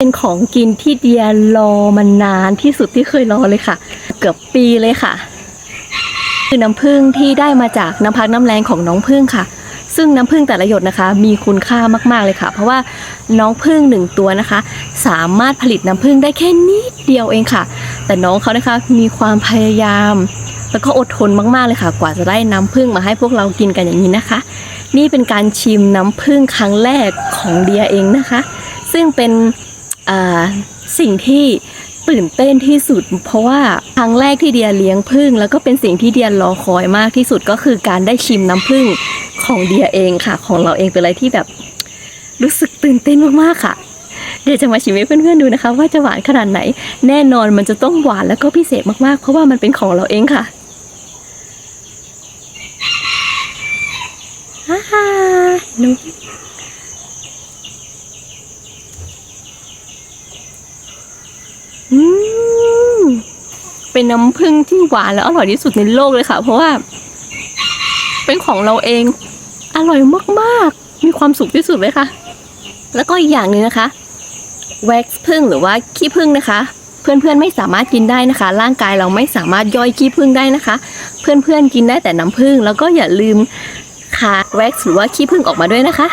เป็นของกินที่เดียรอมานานที่สุดที่เคยรอเลยค่ะ เกือบปีเลยค่ะ คือน้ำผึ้งที่ได้มาจากน้ำพักน้ำแรงของน้องผึ้งค่ะ ซึ่งน้ำผึ้งแต่ละหยดนะคะ มีคุณค่ามากๆเลยค่ะ เพราะว่าน้องผึ้งหนึ่งตัวนะคะ สามารถผลิตน้ำผึ้งได้แค่นิดเดียวเองค่ะ แต่น้องเขานะคะมีความพยายาม แล้วก็อดทนมากๆเลยค่ะ กว่าจะได้น้ำผึ้งมาให้พวกเรากินกันอย่างนี้นะคะ นี่เป็นการชิมน้ำผึ้งครั้งแรกของเดียเองนะคะ ซึ่งเป็น สิ่งที่ตื่นเต้นที่สุด เพราะว่าครั้งแรกที่เดียเลี้ยงผึ้งแล้วก็เป็นสิ่งที่เดียรอคอยมากที่สุดก็คือการได้ชิมน้ำผึ้งของเดียเองค่ะ ของเราเองเป็นอะไรที่แบบรู้สึกตื่นเต้นมากๆค่ะ เดี๋ยวจะมาชิมให้เพื่อนๆดูนะคะ ว่าจะหวานขนาดไหน แน่นอนมันจะต้องหวานแล้วก็พิเศษมากๆ เพราะว่ามันเป็นของเราเองค่ะฮ่าๆนุ๊ก เป็นน้ำผึ้งที่หวานและอร่อยที่สุดในโลกเลยค่ะ เพราะว่า เป็นของเราเอง อร่อยมากๆ มีความสุขที่สุดเลยค่ะ แล้วก็อีกอย่างหนึ่งนะคะแว็กซ์พึ่งหรือว่าขี้พึ่งนะคะ เพื่อนๆไม่สามารถกินได้นะคะ ร่างกายเราไม่สามารถย่อยขี้พึ่งได้นะคะ เพื่อนๆกินได้แต่น้ำพึ่งแล้วก็อย่าลืมคาแว็กซ์หรือว่าขี้พึ่งออกมาด้วยนะคะ